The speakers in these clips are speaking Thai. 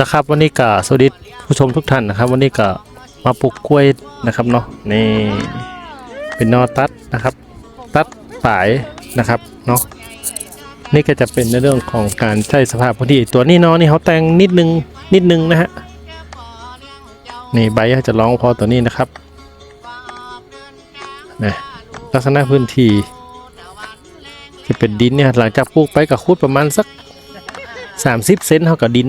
นะครับ วันนี้ก็สวัสดีผู้ชมทุกท่านนะครับ วันนี้ก็มาปลูกกล้วยนะครับเนาะนี่เป็นนอตัดนะครับ ตัดปลายนะครับเนาะนี่ก็จะเป็นในเรื่องของการใช้สภาพพื้นที่ตัวนี้เนาะนี่เขาแต่งนิดนึงนิดนึงนะฮะนี่ใบจะร้องพอตัวนี้นะครับนะลักษณะพื้นที่จะเป็นดินเนี่ยหลังจากปลูกไปกับคุดประมาณสัก 30 เซนเท่ากับดิน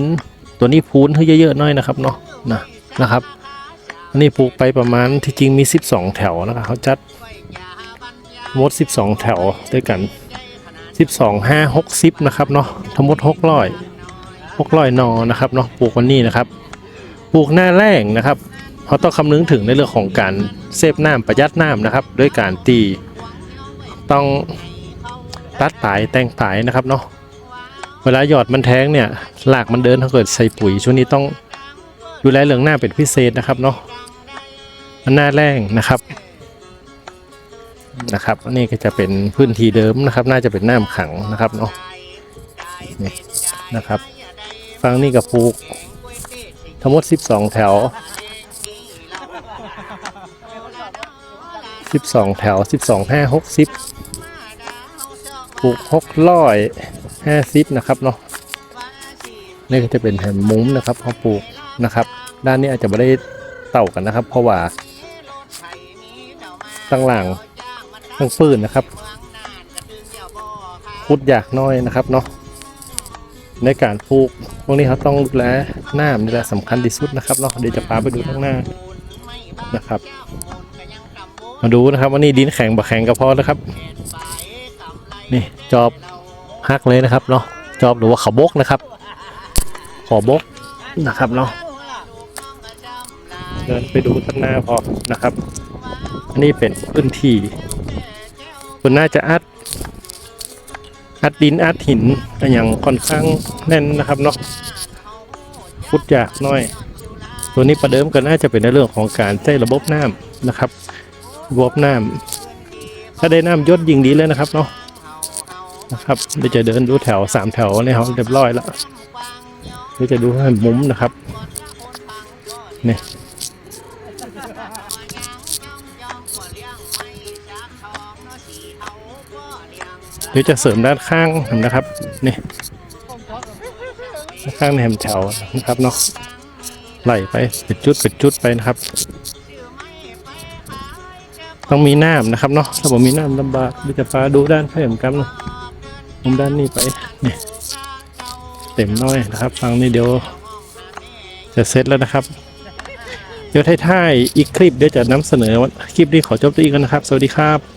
ตัวนี้พูนให้เยอะๆหน่อยนะครับเนาะนะนะครับ อันนี้ปลูกไปประมาณที่จริงมี 12 แถวนะครับเขาจัดมด 12 แถวด้วยกัน 12 5 60 นะครับเนาะทั้งหมด600 600นอนะครับเนาะปลูกวันนี้นะครับ ปลูกหน้าแรงนะครับเขาต้องคำนึงถึงในเรื่องของการเซฟน้ำประหยัดน้ำนะครับ ด้วยการตีต้องตัดปลายแต่งปลายนะครับเนาะ เวลาหยอดมันแท้งเนี่ยหลากมันเดินถ้าเกิดใส่ปุ๋ยช่วงนี้ต้องดูแลเรื่องหน้าเป็นพิเศษนะครับเนาะมันหน้าแรงนะครับนะครับอันนี้ก็จะเป็นพื้นที่เดิมนะครับ น่าจะเป็นน้ำขังนะครับเนาะนี่นะครับฟังนี่กับปลูก ทั้งหมด 12 แถว 12 แถว 12 5 60ปลูก600 50นะครับเนาะนี่ก็จะเป็นแผ่นมุ้งนะครับเขาปลูกนะครับ ด้านนี้อาจจะไม่ได้เต่ากันนะครับ เพราะว่าตั้งหลังตั้งฟืนนะครับพุดอยากน้อยนะครับเนาะในการปลูกพวกนี้เขาต้องดูแลหน้ำนี่แหละสำคัญที่สุดนะครับเนาะเดี๋ยวจะพาไปดูข้างหน้านะครับ มาดูนะครับว่านี่ดินแข็งบะแข็งก็พอแล้วครับ นี่จอบ ฮักเลยนะครับเนาะจอบหรือว่าขาบกนะครับขอบกนะครับเนาะเดินไปดูข้างหน้าพอนะครับ อันนี้เป็นพื้นที่คุณน่าจะอัดอัดดินอัดหินอะไรอย่างค่อนข้างแน่นนะครับเนาะพุดยากน้อย ตัวนี้ประเดิมก็น่าจะเป็นในเรื่องของการใช้ระบบน้ำนะครับระบบน้ำถ้าได้น้ำยศยิงดีเลยนะครับเนาะ นะครับเดี๋ยวจะเดินดูแถวสามแถวในห้องเรียบร้อยแล้วเดี๋ยวจะดูให้มุมนะครับนี่เดี๋ยวจะเสริมด้านข้างนะครับนี่ด้านข้างในแหมแถวนะครับเนาะไหลไปเป็นจุดเป็นจุดไปนะครับ ต้องมีน้ำนะครับเนาะถ้าผมมีน้ำลำบากเดี๋ยวจะพาดูด้านข้างเหมือนกันเนาะ มุมด้านนี้ไปนี่เต็มน้อยนะครับ ฟังนี่เดี๋ยวจะเสร็จแล้วนะครับ เดี๋ยวท้ายๆอีกคลิปเดี๋ยวจะนำเสนอคลิปนี้ขอจบตัวอีกกันนะครับ สวัสดีครับ